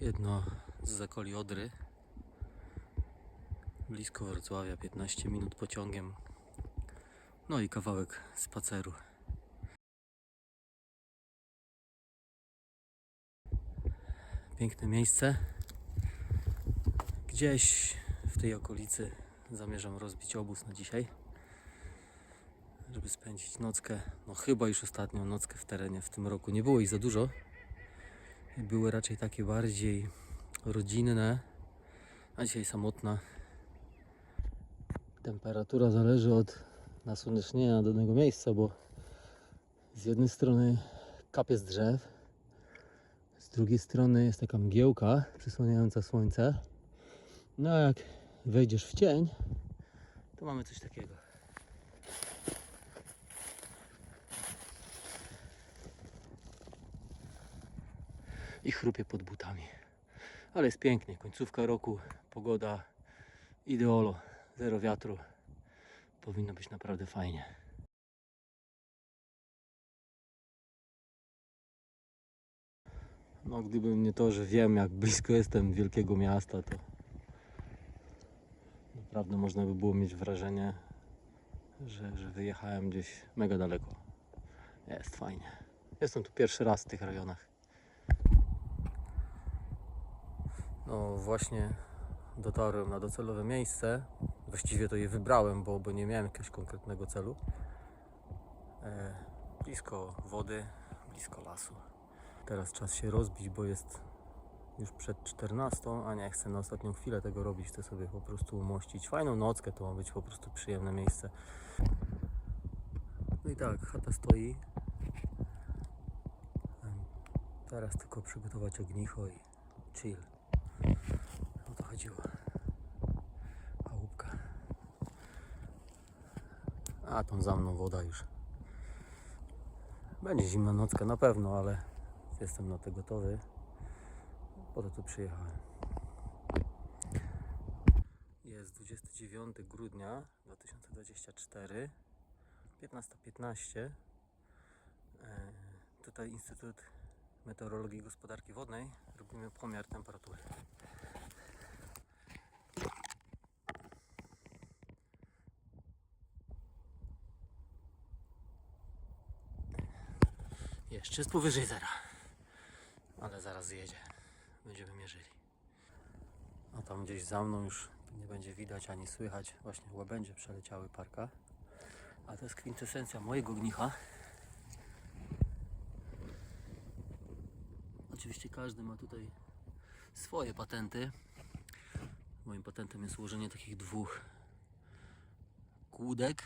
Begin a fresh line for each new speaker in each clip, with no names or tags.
Jedno z zakoli Odry. Blisko Wrocławia, 15 minut pociągiem. No i kawałek spaceru. Piękne miejsce. Gdzieś w tej okolicy zamierzam rozbić obóz na dzisiaj, żeby spędzić nockę. No chyba już ostatnią nockę w terenie w tym roku. Nie było ich za dużo. Były raczej takie bardziej rodzinne, a dzisiaj samotna. Temperatura zależy od nasłonecznienia danego miejsca, bo z jednej strony kapie z drzew, z drugiej strony jest taka mgiełka przysłaniająca słońce. No a jak wejdziesz w cień, to mamy coś takiego. I chrupie pod butami. Ale jest pięknie. Końcówka roku, pogoda ideolo, zero wiatru. Powinno być naprawdę fajnie. No, gdyby nie to, że wiem, jak blisko jestem wielkiego miasta, to naprawdę można by było mieć wrażenie, że, że wyjechałem gdzieś mega daleko. Jest fajnie. Jestem tu pierwszy raz w tych rejonach. No właśnie dotarłem na docelowe miejsce. Właściwie to je wybrałem, bo, bo nie miałem jakiegoś konkretnego celu. E, blisko wody, blisko lasu. Teraz czas się rozbić, bo jest już przed 14, a nie chcę na ostatnią chwilę tego robić, chcę sobie po prostu umościć. Fajną nockę to ma być po prostu przyjemne miejsce. No i tak, chata stoi. Teraz tylko przygotować ognicho i chill. O to chodziło. Chałupka. A tą za mną woda już. Będzie zimna nocka na pewno, ale jestem na to gotowy. Po to tu przyjechałem. Jest 29 grudnia 2024, 15.15. E, Tutaj Instytut Meteorologii i Gospodarki Wodnej. Robimy pomiar temperatury. Jeszcze jest powyżej zera. Ale zaraz zjedzie. Będziemy mierzyli. A tam gdzieś za mną już nie będzie widać ani słychać. Właśnie łabędzie przeleciały parka. A to jest kwintesencja mojego gnicha. Oczywiście każdy ma tutaj swoje patenty. Moim patentem jest ułożenie takich dwóch kłódek.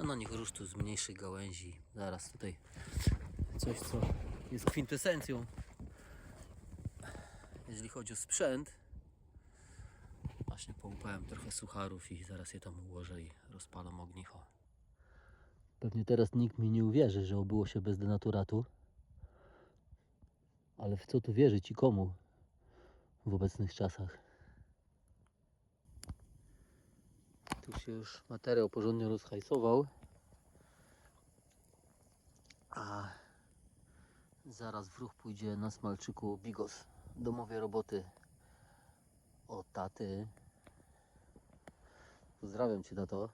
A na nich rusztu z mniejszych gałęzi. Zaraz tutaj coś, co jest kwintesencją, jeżeli chodzi o sprzęt. Właśnie połupałem trochę sucharów i zaraz je tam ułożę i rozpalam ognicho. Pewnie teraz nikt mi nie uwierzy, że obyło się bez denaturatu. Ale w co tu wierzyć i komu w obecnych czasach? Tu się już materiał porządnie rozhajsował. A zaraz w ruch pójdzie na smalczyku Bigos. Domowe roboty od taty. Pozdrawiam Cię, tato.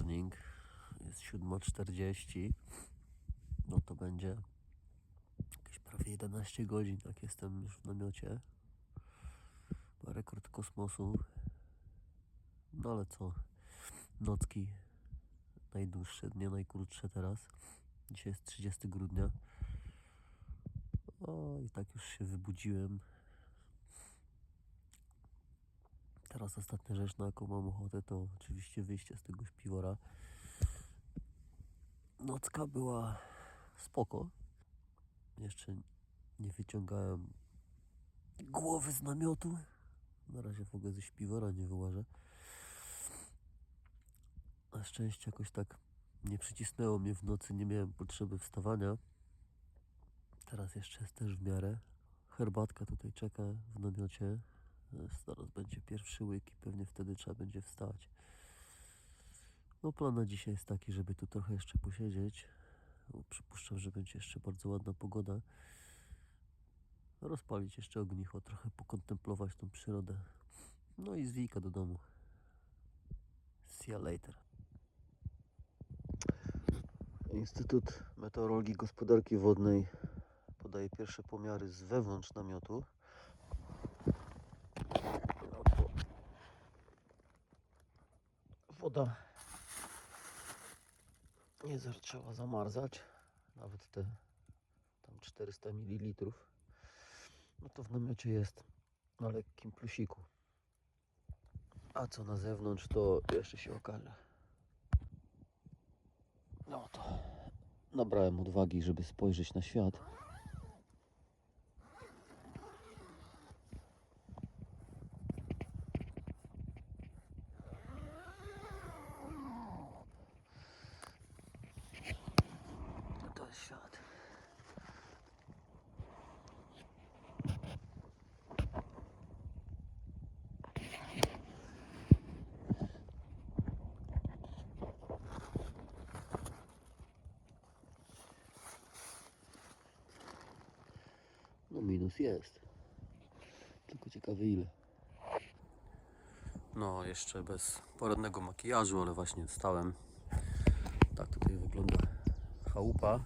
Morning. Jest 7.40. No to będzie jakieś prawie 11 godzin, jak jestem już w namiocie. Rekord kosmosu. No ale co? Nocki najdłuższe, dnie najkrótsze teraz. Dzisiaj jest 30 grudnia. O, i tak już się wybudziłem. Teraz ostatnia rzecz, na jaką mam ochotę, to oczywiście wyjście z tego śpiwora. Nocka była spoko. Jeszcze nie wyciągałem głowy z namiotu. Na razie w ogóle ze śpiwora nie wyłażę. Na szczęście jakoś tak
Nie przycisnęło mnie w nocy, nie miałem potrzeby wstawania. Teraz jeszcze jest też w miarę. Herbatka tutaj czeka w namiocie. Zaraz będzie pierwszy łyk i pewnie wtedy trzeba będzie wstać. No plan na dzisiaj jest taki, żeby tu trochę jeszcze posiedzieć. Bo Przypuszczam, że będzie jeszcze bardzo ładna pogoda. Rozpalić jeszcze ognicho, trochę pokontemplować tą przyrodę. No i zwijka do domu. See you later. Instytut Meteorologii Gospodarki Wodnej podaje pierwsze pomiary z wewnątrz namiotu. Woda nie zaczęła zamarzać, nawet te tam 400 ml. No to w namiocie jest na lekkim plusiku. A co na zewnątrz, to jeszcze się okaże. No to nabrałem odwagi, żeby spojrzeć na świat. To to jest świat. No minus jest. Tylko ile.
No, jeszcze bez poradnego makijażu, ale właśnie wstałem. Tak tutaj wygląda chałupa.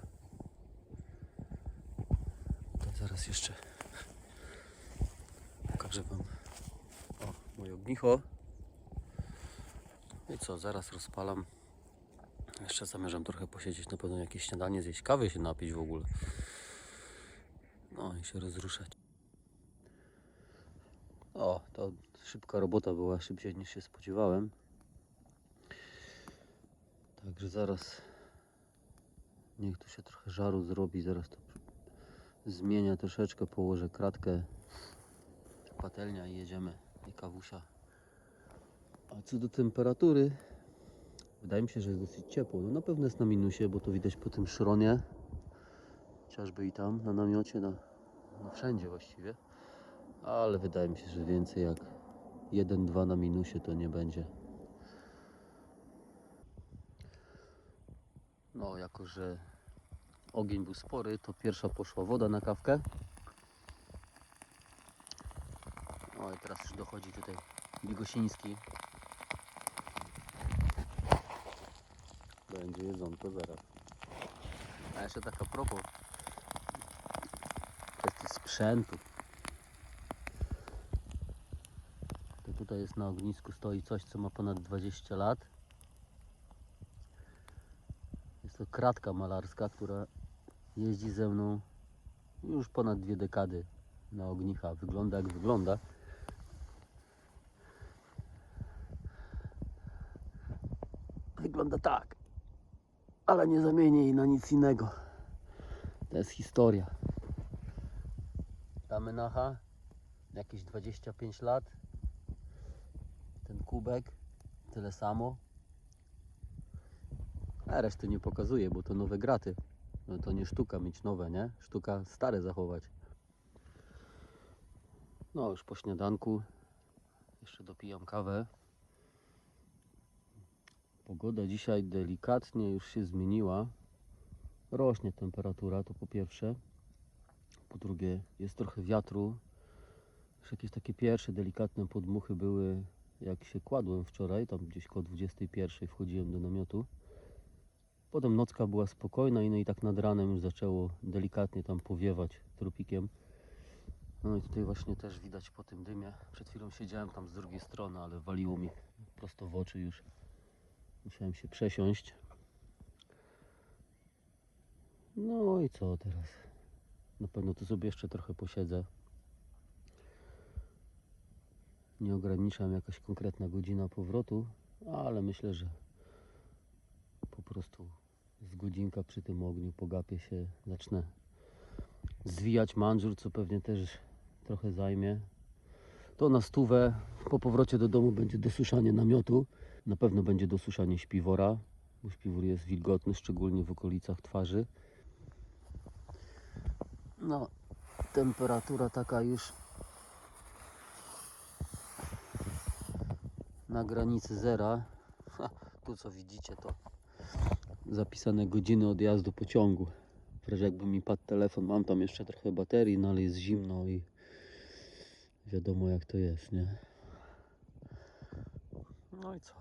To zaraz jeszcze pokażę Wam o, moje ognicho. No I co, zaraz rozpalam. Jeszcze zamierzam trochę posiedzieć, na pewno jakieś śniadanie zjeść, kawy się napić w ogóle. No i się rozruszać. O, to szybka robota była, szybciej niż się spodziewałem. Także zaraz niech tu się trochę żaru zrobi, zaraz to zmienia troszeczkę, położę kratkę, patelnia i jedziemy i kawusia. A co do temperatury, wydaje mi się, że jest dosyć ciepło. No na pewno jest na minusie, bo to widać po tym szronie, chociażby i tam na namiocie, na, no wszędzie właściwie. Ale wydaje mi się, że więcej jak 1-2 na minusie to nie będzie. No, jako że ogień był spory, to pierwsza poszła woda na kawkę. O, i teraz już dochodzi tutaj Bigosiński. Będzie jedzonko zaraz. A jeszcze taka propos kwestii sprzętu. To tutaj jest na ognisku stoi coś, co ma ponad 20 lat. Jest to kratka malarska, która jeździ ze mną już ponad dwie dekady na ognicha. Wygląda jak wygląda. Wygląda tak, ale nie zamienię jej na nic innego. To jest historia. Ta menacha, jakieś 25 lat, ten kubek tyle samo. A reszty nie pokazuję, bo to nowe graty. No to nie sztuka mieć nowe, nie? Sztuka stare zachować. No już po śniadanku. Jeszcze dopijam kawę. Pogoda dzisiaj delikatnie już się zmieniła. Rośnie temperatura, to po pierwsze. Po drugie, jest trochę wiatru. Już jakieś takie pierwsze delikatne podmuchy były jak się kładłem wczoraj, tam gdzieś koło 21 wchodziłem do namiotu. Potem nocka była spokojna i no i tak nad ranem już zaczęło delikatnie tam powiewać tropikiem. No i tutaj właśnie też widać po tym dymie. Przed chwilą siedziałem tam z drugiej strony, ale waliło mi prosto w oczy już. Musiałem się przesiąść. No i co teraz? Na pewno tu sobie jeszcze trochę posiedzę. Nie ograniczam jakaś konkretna godzina powrotu, ale myślę, że po prostu z godzinka przy tym ogniu pogapię się, zacznę zwijać manżur, co pewnie też trochę zajmie. To na stówę po powrocie do domu będzie dosuszanie namiotu, na pewno będzie dosuszanie śpiwora,
bo śpiwór jest wilgotny, szczególnie w okolicach twarzy. No, temperatura taka już na granicy zera. Ha, tu co widzicie to zapisane godziny odjazdu pociągu. W razie jakby mi padł telefon, mam tam jeszcze trochę baterii, no ale jest zimno i wiadomo jak to jest, nie? No i co?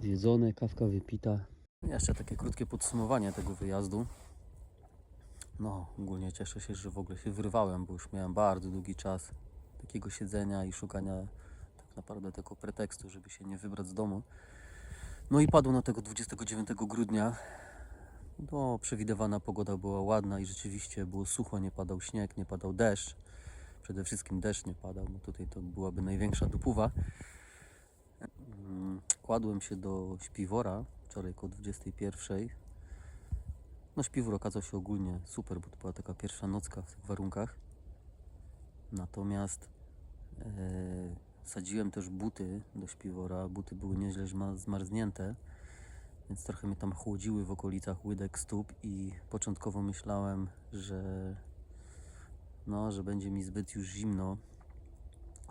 Zjedzone, kawka wypita.
Jeszcze takie krótkie podsumowanie tego wyjazdu. No, ogólnie cieszę się, że w ogóle się wyrwałem, bo już miałem bardzo długi czas takiego siedzenia i szukania naprawdę tego pretekstu, żeby się nie wybrać z domu. No i padło na tego 29 grudnia. No, przewidywana pogoda była ładna i rzeczywiście było sucho, nie padał śnieg, nie padał deszcz. Przede wszystkim deszcz nie padał, bo tutaj to byłaby największa dupuwa. Mm, Kładłem się do śpiwora wczoraj około 21. No śpiwór okazał się ogólnie super, bo to była taka pierwsza nocka w tych warunkach. Natomiast e, sadziłem też buty do śpiwora. Buty były nieźle zma- zmarznięte, więc trochę mnie tam chłodziły w okolicach łydek stóp i początkowo myślałem, że no, że będzie mi zbyt już zimno.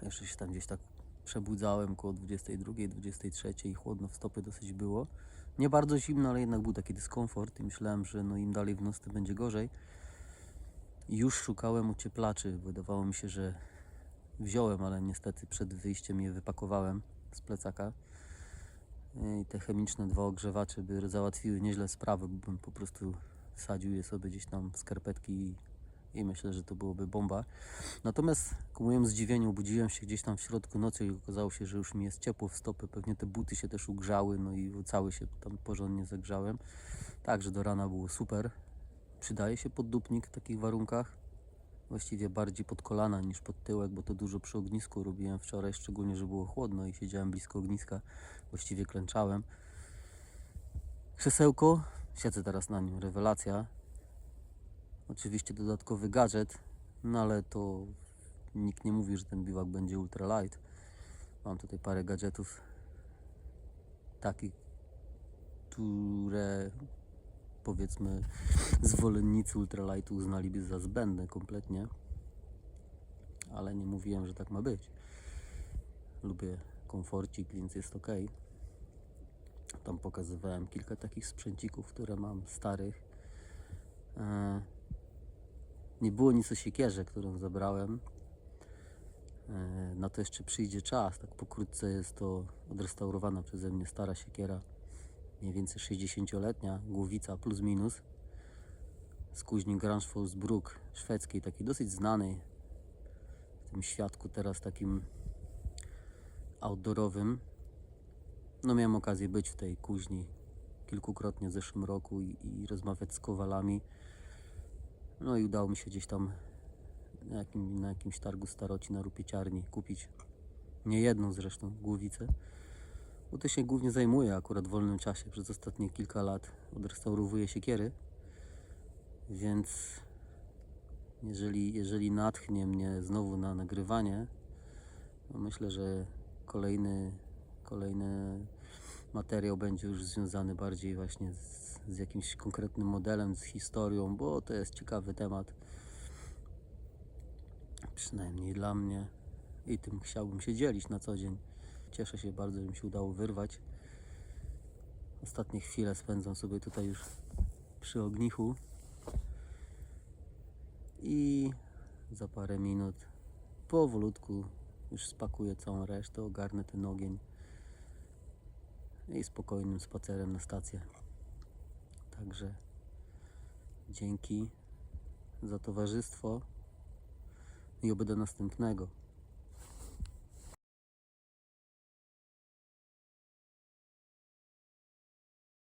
Jeszcze się tam gdzieś tak przebudzałem koło 22, 23 i chłodno w stopy dosyć było. Nie bardzo zimno, ale jednak był taki dyskomfort i myślałem, że no im dalej w noc, tym będzie gorzej. Już szukałem ocieplaczy. Wydawało mi się, że wziąłem, ale niestety przed wyjściem je wypakowałem z plecaka. I te chemiczne dwa ogrzewacze by załatwiły nieźle sprawę, bo bym po prostu wsadził je sobie gdzieś tam w skarpetki i, i myślę, że to byłoby bomba. Natomiast ku mojemu zdziwieniu budziłem się gdzieś tam w środku nocy i okazało się, że już mi jest ciepło w stopy. Pewnie te buty się też ugrzały, no i cały się tam porządnie zagrzałem. Także do rana było super. Przydaje się poddupnik w takich warunkach. Właściwie bardziej pod kolana niż pod tyłek, bo to dużo przy ognisku robiłem wczoraj, szczególnie, że było chłodno i siedziałem blisko ogniska. Właściwie klęczałem. Krzesełko, siedzę teraz na nim, rewelacja. Oczywiście dodatkowy gadżet, no ale to nikt nie mówi, że ten biwak będzie ultra light. Mam tutaj parę gadżetów takich, które powiedzmy zwolennicy ultralightu uznaliby za zbędne kompletnie. Ale nie mówiłem, że tak ma być. Lubię komforcik, więc jest ok. Tam pokazywałem kilka takich sprzęcików, które mam starych. E, nie było nic o siekierze, którą zabrałem. E, Na to jeszcze przyjdzie czas. Tak pokrótce jest to odrestaurowana przeze mnie stara siekiera. Mniej więcej 60-letnia głowica plus minus. Z kuźni Granschwolsbruk szwedzkiej, takiej dosyć znanej w tym świadku teraz takim outdoorowym. No miałem okazję być w tej kuźni kilkukrotnie w zeszłym roku i, i rozmawiać z kowalami. No i udało mi się gdzieś tam na, jakim, na jakimś targu staroci na rupieciarni kupić nie jedną zresztą głowicę. Bo to się głównie zajmuję akurat w wolnym czasie. Przez ostatnie kilka lat odrestauruję siekiery. Więc jeżeli, jeżeli natchnie mnie znowu na nagrywanie, myślę, że kolejny, kolejny materiał będzie już związany bardziej właśnie z, z jakimś konkretnym modelem, z historią, bo to jest ciekawy temat. Przynajmniej dla mnie. I tym chciałbym się dzielić na co dzień. Cieszę się bardzo, że mi się udało wyrwać. Ostatnie chwile spędzam sobie tutaj już przy ognichu. I za parę minut powolutku już spakuję całą resztę, ogarnę ten ogień i spokojnym spacerem na stację. Także dzięki za towarzystwo i oby do następnego.